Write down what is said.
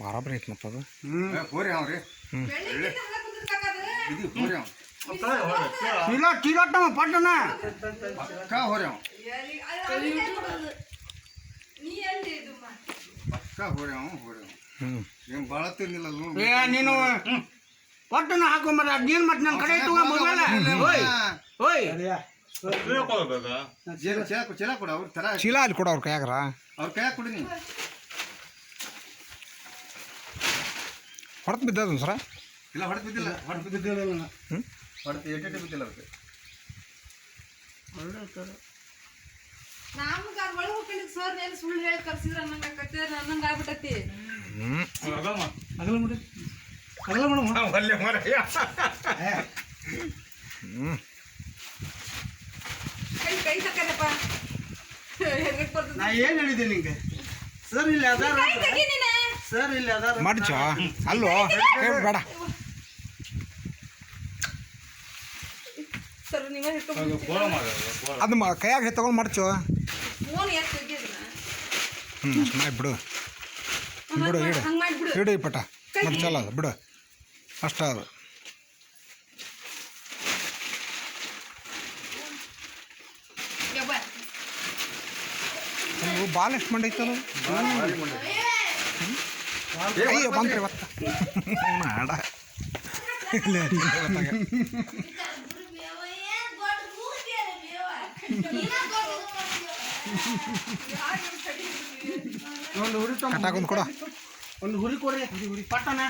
ಬರಾಬರಿ ಐತಿ ಮತ್ತದ ಅದು? ಹೋರಿ ಅವ್ರಿ ಇದು ಹೋರಿ ಅವ ಚೀಲ ಚೀಲಟ್ಟವ ಪಟ್ಟಣ. ಪಕ್ಕ ಹೋರಿ ಪಕ್ಕ ಹೋರಿ ಅವ ಏನು ಅವ ಹ್ಞೂ ಏನ್ ಭಾಳ ತಿನ್ನಿಲ್ಲ ಅದು. ಏ ನೀನು ಪಟ್ಟಣ ಹಾಕೊಂಬರ ಅದೇನು ಮತ್ತೆ ನನ್ನ ಕಡೆ ಇಟ್ಟು ಮೊಬೈಲ್ ಓಯ್ ಓಯ್ ಚೀಲ ಚೀಲ ಕೊಡು, ಚೀಲ ಕೊಡು ಅವ್ರ ತರ ಚೀಲ ಅಲ್ಲಿ ಕೊಡು ಅವ್ರ ಕೈಯಾಗ್ರ. ಅವ್ರ ಕೈಯಾಗ ಕೊಡಿ ನೀ ಹೊಡೆದು ಬಿದ್ದದ ಸರ ಇಲ್ಲ ಹೊಡೆದು ಬಿದ್ದಿಲ್ಲ. ಹೊಡೆದು ಬಿದ್ದಿಲ್ಲ ಹ್ಞೂ ಹೊಡೆದು ಎಟ್ಟೆ ಬಿದ್ದಿಲ್ಲ ಅವ್ರಿಗೆ. ನಮ್ಗ ಅದ್ ಒಳಗ್ ಸರ್ ಏನ್ ಸುಳ್ಳು ಹೇಳಿ ಕರ್ಸಿದ್ರೆ ಅನ್ನಂಗ ಆಕತಿ ಅನ್ನಂಗ ಆಗ್ಬಿಟ್ಟತಿ. ಹ್ಞೂ ಅಗಲ ಮೇಡಮ್ ಮೇಡಮ್ ಹ್ಞೂ ಕೈ ನಾ ಏನು ಹೇಳಿದೆ ನಿಂಗೆ? ಸರ್ ಇಲ್ಲಿ ಅದಾರ ಸರ್ ಇಲ್ಲಿ ಅದಾರ ಮಡ್ಚ? ಅಲ್ಲೋ? ಹೇಳ್ ಬೇಡ. ಅದು ಮ ಕೈಯಾಗ ತಗೊಂಡು ಮಡ್ಚು. ಹ್ಞೂ ಬಿಡು. ಬಿಡು ಇಡು. ಇಡು ಪಟ. ಮಡ್ಚಲ್ಲ ಬಿಡು. ಅಷ್ಟ ಅದು. ಬಾಲ್ ಎಷ್ಟು ಮಂಡೈತದು ಅಯ್ಯೋ ಬಂದ್ರಿ ಬತ್ತ ಇಲ್ಲ ಗೊತ್ತಾಗ ಒಂದು ಹುರಿ ತಗೊಂಡ್ ಕಟ್ಟಾಕೊಂದು ಕೊಡು. ಒಂದು ಹುರಿ ಕೊಡಿ. ಪಟ್ಟಣ.